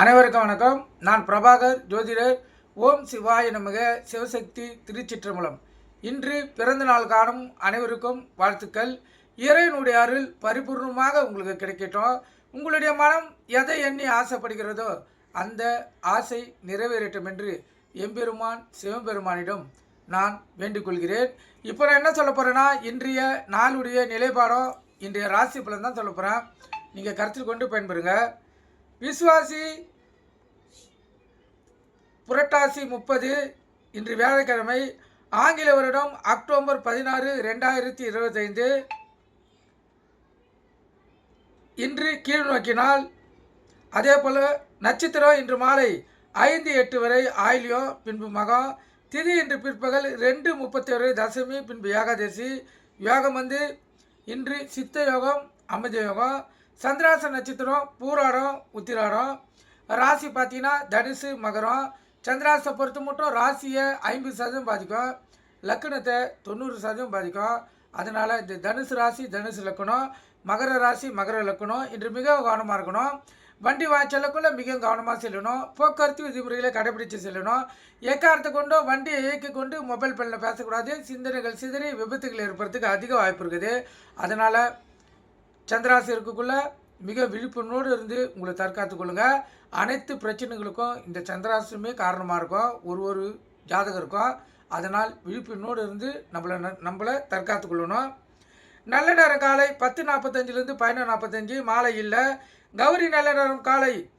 அனைவருக்கும் வணக்கம். நான் பிரபாகர் ஜோதிடர். ஓம் சிவாய நமக. சிவசக்தி திருச்சிற்றம்பலம். இன்று பிறந்த நாள் காணும் அனைவருக்கும் வாழ்த்துக்கள். இறைவனுடைய அருள் பரிபூர்ணமாக உங்களுக்கு கிடைக்கட்டும். உங்களுடைய மனம் எதை எண்ணி ஆசைப்படுகிறதோ அந்த ஆசை நிறைவேறட்டும் என்று எம்பெருமான் சிவபெருமானிடம் நான் வேண்டிக்கொள்கிறேன். இப்போ நான் என்ன சொல்ல போகிறேன்னா இன்றைய நாளுடைய நிலைப்பாடம் இன்றைய ராசி பலன் தான் சொல்ல போகிறேன் நீங்கள் கருத்தில் கொண்டு பயன்பெறுங்க. விசுவாசி புரட்டாசி முப்பது இன்று வியாழக்கிழமை ஆங்கில வருடம் அக்டோபர் பதினாறு ரெண்டாயிரத்தி இருபத்தைந்து. இன்று கீழ் நோக்கினால் அதே போல் நட்சத்திரம் இன்று மாலை ஐந்து எட்டு வரை ஆயிலியம் பின்பு மகம் திதி இன்று பிற்பகல் ரெண்டு முப்பத்தி வரை தசமி பின்பு ஏகாதசி. யோகம் வந்து இன்று சித்த யோகம் அமிர்த யோகம் சந்திராச நட்சத்திரம் பூராடம் உத்திராடம். ராசி பார்த்தீங்கன்னா தனுசு மகரம். சந்திராசை பொறுத்த மட்டும் ராசியை ஐம்பது சதவீதம் பாதிக்கும். லக்கணத்தை தொண்ணூறு சதவீதம் பாதிக்கும். அதனால் இந்த தனுசு ராசி தனுசு லக்கணம். மகர ராசி மகர லக்கணம். இன்று மிகவும் கவனமாக இருக்கணும். வண்டி வாய்ச்சலுக்குள்ள மிகவும் கவனமாக செல்லணும். போக்குவரத்து விதிமுறைகளை கடைபிடித்து செல்லணும். எக்காரத்தை கொண்டும் வண்டியை இயக்கி கொண்டு மொபைல் ஃபோனில் பேசக்கூடாது. சிந்தனைகள் சிதறி விபத்துகள் ஏற்படுறதுக்கு அதிக வாய்ப்பு இருக்குது. அதனால் சந்திராசி இருக்கக்குள்ள மிக விழிப்புணர்வோடு இருந்து உங்களை தற்காத்துக் கொள்ளுங்கள் அனைத்து பிரச்சனைகளுக்கும் இந்த சந்திராசிரமே காரணமாக இருக்கும். ஒரு ஒரு ஜாதகருக்கும். அதனால் விழிப்புணர்வோடு இருந்து நம்மளை ந- நம்மளை தற்காத்து கொள்ளணும். நல்ல நேரம் காலை பத்து நாற்பத்தஞ்சிலேருந்து பதினொன்று நாற்பத்தஞ்சு மாலை இல்லை. கௌரி நல்ல நேரம் காலை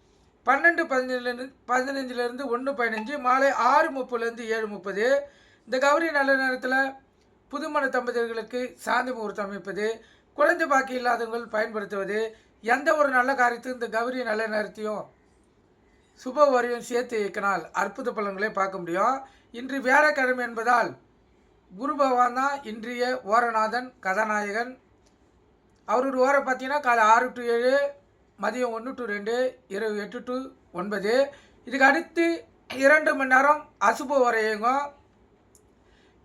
பன்னெண்டு பதினஞ்சுலேருந்து பதினஞ்சுலேருந்து ஒன்று பதினஞ்சு மாலை ஆறு முப்பதுலேருந்து ஏழு முப்பது. இந்த கௌரி நல்ல நேரத்தில் புதுமண தம்பதியர்களுக்கு சாந்தி முகூர்த்தம் அமைப்பது குழந்தை பாக்கி இல்லாதவங்கள் பயன்படுத்துவது எந்த ஒரு நல்ல காரியத்தையும் இந்த கௌரி நல்ல நேரத்தையும் சுப வரியும் சேர்த்து இயக்கினால் அற்புத பலன்களை பார்க்க முடியும். இன்று வியாழக்கிழமை என்பதால் குரு பகவான் தான் இன்றைய ஓரநாதன் கதாநாயகன். அவரோட ஓரை பார்த்தீங்கன்னா காலை ஆறு டு ஏழு மதியம் ஒன்று டு ரெண்டு இரவு எட்டு டு ஒன்பது. இதுக்கு அடுத்து இரண்டு மணி நேரம் அசுப உரையங்கும்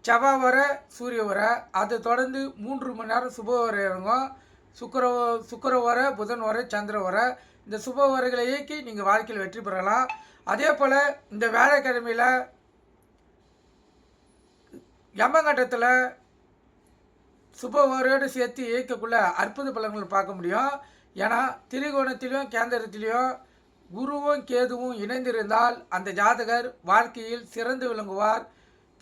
செவ்வாய் வர சூரிய வர அதை தொடர்ந்து மூன்று மணி நேரம் சுப வர இறங்கும். சுக்கர சுக்கர வர புதன் வர சந்திர வர இந்த சுப வரைகளை இயக்கி நீங்கள் வாழ்க்கையில் வெற்றி பெறலாம். அதே போல் இந்த வேலைக்கிழமையில் யமகண்டத்தில் சுப வரையோடு சேர்த்து இயக்கக்குள்ள அற்புத பலன்கள் பார்க்க முடியும். ஏன்னா திரிகோணத்திலையும் கேந்திரத்திலையும் குருவும் கேதுவும் இணைந்திருந்தால் அந்த ஜாதகர் வாழ்க்கையில் சிறந்து விளங்குவார்.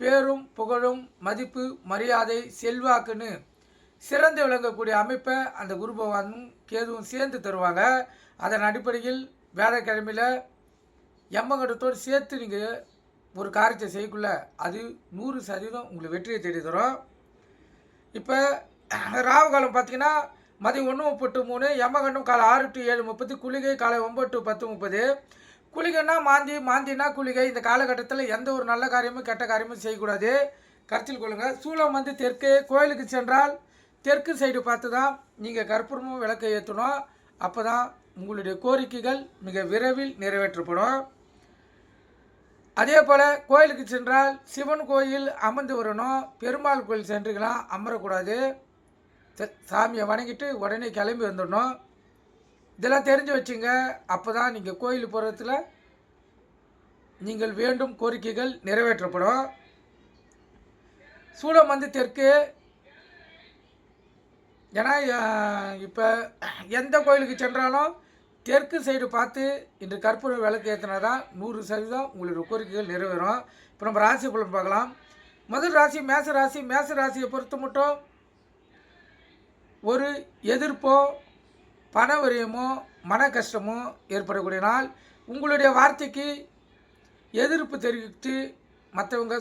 பேரும் புகழும் மதிப்பு மரியாதை செல்வாக்குன்னு சிறந்து விளங்கக்கூடிய அமைப்பை அந்த குரு பகவானும் கேதுவும் சேர்ந்து தருவாங்க. அதன் அடிப்படையில் வேலைக்கிழமையில் எம்மங்கட்டத்தோடு சேர்த்து நீங்கள் ஒரு காரியத்தை செய்யக்குள்ள அது நூறு சதவீதம் உங்களுக்கு வெற்றியை தேடி தரும் இப்போ ராவு காலம் பார்த்தீங்கன்னா மதியம் ஒன்று முப்பத்து மூணு எம்மகண்டம் காலை ஆறு டு ஏழு முப்பது குளிகை காலை ஒம்பது டு பத்து முப்பது. குளிகைன்னா மாந்தி மாந்தினா குளிகை. இந்த காலகட்டத்தில் எந்த ஒரு நல்ல காரியமும் கெட்ட காரியமும் செய்யக்கூடாது. கருத்தில் கொள்ளுங்கள் சூளம் வந்து தெற்கு. கோயிலுக்கு சென்றால் தெற்கு சைடு பார்த்து தான் நீங்கள் கற்பூரமும் விளக்கை ஏற்றணும். அப்போ தான் உங்களுடைய கோரிக்கைகள் மிக விரைவில் நிறைவேற்றப்படும். அதே போல் கோயிலுக்கு சென்றால் சிவன் கோயில் அமர்ந்து வரணும். பெருமாள் கோயில் சென்றுக்கலாம். அமரக்கூடாது. சாமியை வணங்கிட்டு உடனே கிளம்பி வந்துடணும். இதெல்லாம் தெரிஞ்சு வச்சுங்க. அப்போ தான் நீங்கள் கோயில் போகிறதுல நீங்கள் வேண்டும் கோரிக்கைகள் நிறைவேற்றப்படும். சூளம் வந்து தெற்கு. ஏன்னா இப்போ எந்த கோயிலுக்கு சென்றாலும் தெற்கு சைடு பார்த்து இன்று கற்பூர விளக்கு ஏற்றினா தான் நூறு சதவீதம் உங்களுடைய கோரிக்கைகள் நிறைவேறும். இப்போ நம்ம ராசி பலன் பார்க்கலாம். முதல் ராசி மேச ராசி. மேச ராசியை பொறுத்த மட்டும் ஒரு எதிர்ப்போ பண விரயமோ மன கஷ்டமோ ஏற்படக்கூடிய நாள் உங்களுடைய வார்த்தைக்கு எதிர்ப்பு தெரிவித்து மற்றவங்க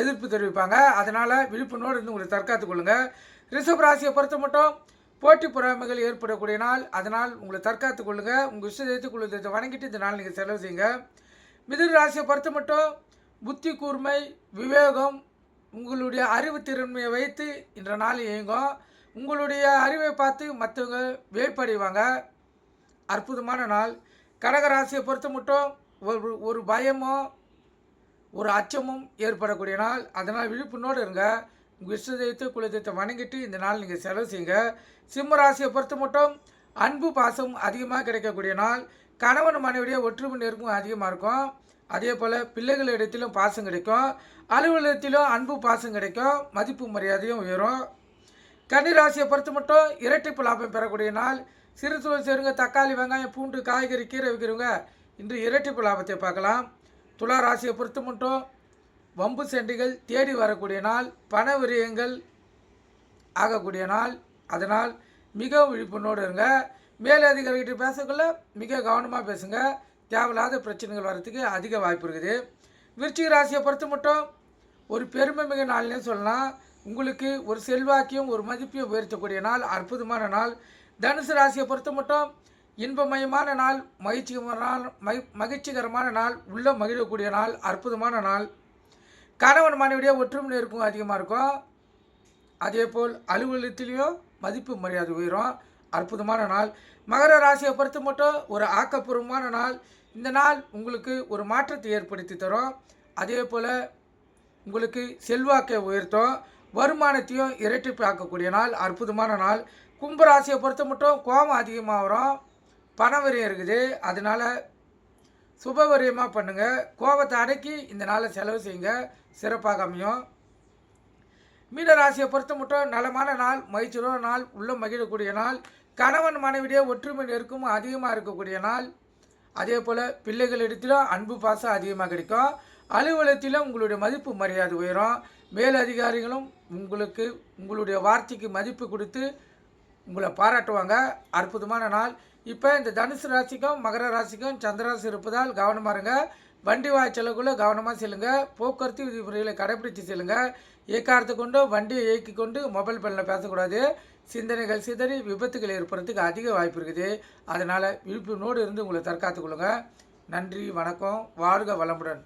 எதிர்ப்பு தெரிவிப்பாங்க. அதனால் விழிப்புணர்வோடு இருந்து உங்களை தற்காத்துக் கொள்ளுங்கள் ரிஷப் ராசியை பொறுத்த மட்டும் போட்டி பொறாமைகள் ஏற்படக்கூடிய நாள். அதனால் உங்களை தற்காத்துக் கொள்ளுங்கள் உங்கள் இஷ்ட தெய்வத்தை குழு தெய்வத்தை வணங்கிட்டு இந்த நாள் நீங்கள் செலவு செய்யுங்க. மிதுன ராசியை பொறுத்த மட்டும் புத்தி கூர்மை விவேகம் உங்களுடைய அறிவு திறமையை வைத்து இன்ற நாள் இயங்கும். உங்களுடைய அறிவை பார்த்து மற்றவங்க வேட்படைவாங்க அற்புதமான நாள். கடகராசியை பொறுத்த மட்டும் ஒரு ஒரு பயமோ ஒரு அச்சமும் ஏற்படக்கூடிய நாள். அதனால் விழிப்புணோடு இருங்க. உங்கள் இஷ்ட தெய்வத்தை குல தெய்வத்தை வணங்கிட்டு இந்த நாள் நீங்கள் செலவு செய்யுங்க. சிம்ம ராசியை பொறுத்த மட்டும் அன்பு பாசம் அதிகமாக கிடைக்கக்கூடிய நாள். கணவன் மனைவிடைய ஒற்றுமை நெருக்கம் அதிகமாக இருக்கும். அதே போல் பிள்ளைகள் இடத்திலும் பாசம் கிடைக்கும். அலுவலகத்திலும் அன்பு பாசம் கிடைக்கும். மதிப்பு மரியாதையும் உயரும். கன்னிராசியை பொறுத்து மட்டும் இரட்டிப்பு லாபம் பெறக்கூடிய நாள். சிறு தொழில் செய்கிறவங்க தக்காளி வெங்காயம் பூண்டு காய்கறி கீரை விற்கிறவங்க இன்று இரட்டிப்பு லாபத்தை பார்க்கலாம். துலா ராசியை பொறுத்து மட்டும் வம்பு செண்டிகள் தேடி வரக்கூடிய நாள். பண விரயங்கள் ஆகக்கூடிய நாள். அதனால் மிக விழிப்புணோடு இருங்க. மேலதிகாரிகிட்ட பேசக்குள்ள மிக கவனமாக பேசுங்க. தேவையில்லாத பிரச்சனைகள் வர்றதுக்கு அதிக வாய்ப்பு இருக்குது. விருச்சிக ராசியை பொறுத்து மட்டும் ஒரு பெருமை மிக நாள்னே சொல்லலாம். உங்களுக்கு ஒரு செல்வாக்கியம் ஒரு மதிப்பையும் உயர்த்தக்கூடிய நாள் அற்புதமான நாள். தனுசு ராசியை பொறுத்த மட்டும் இன்பமயமான நாள் மகிழ்ச்சிகரமான மகி மகிழ்ச்சிகரமான நாள் உள்ள மகிழக்கூடிய நாள் அற்புதமான நாள். கணவன் மனைவிடைய ஒற்றுமை இருக்கும் அதிகமாக இருக்கும். அதே போல் அலுவலகத்திலையும் மதிப்பு மரியாதை உயரும். அற்புதமான நாள். மகர ராசியை பொறுத்த மட்டும் ஒரு ஆக்கப்பூர்வமான நாள். இந்த நாள் உங்களுக்கு ஒரு மாற்றத்தை ஏற்படுத்தி தரும். அதே போல் உங்களுக்கு செல்வாக்கை உயர்த்தும். வருமானத்தையும் இரட்டிப்பாக்கக்கூடிய நாள் அற்புதமான நாள். கும்பராசியை பொறுத்த மட்டும் கோபம் அதிகமாக வரும் பணவரியம் இருக்குது. அதனால் சுபவரியமாக பண்ணுங்கள் கோபத்தை அடக்கி இந்த நாளை செலவு செய்யுங்க. சிறப்பாக அமையும். மீனராசியை பொறுத்த மட்டும் நலமான நாள் மகிழ்ச்சியான நாள் உள்ள மகிழக்கூடிய நாள். கணவன் மனைவிடைய ஒற்றுமை நெருக்கம் அதிகமாக இருக்கக்கூடிய நாள். அதே போல் பிள்ளைகளிடத்திலும் அன்பு பாசம் அதிகமாக கிடைக்கும். அலுவலகத்திலும் உங்களுடைய மதிப்பு மரியாதை உயரும். மேலதிகாரிகளும் உங்களுக்கு உங்களுடைய வார்த்தைக்கு மதிப்பு கொடுத்து உங்களை பாராட்டுவாங்க. அற்புதமான நாள். இப்போ இந்த தனுசு ராசிக்கும் மகர ராசிக்கும் சந்திராசி இருப்பதால் கவனமாக இருங்க. வண்டி வாய்ச்சலுக்குள்ளே கவனமாக செல்லுங்க. போக்குவரத்து விதிமுறைகளை கடைபிடித்து செல்லுங்க. இயக்காரத்து கொண்டு வண்டியை இயக்கி கொண்டு மொபைல் ஃபோனில் பேசக்கூடாது. சிந்தனைகள் சிதறி விபத்துகள் ஏற்படுறதுக்கு அதிக வாய்ப்பு இருக்குது. அதனால் விழிப்புணோடு இருந்து உங்களை தற்காத்துக் கொள்ளுங்கள் நன்றி வணக்கம். வாழ்க வளமுடன்.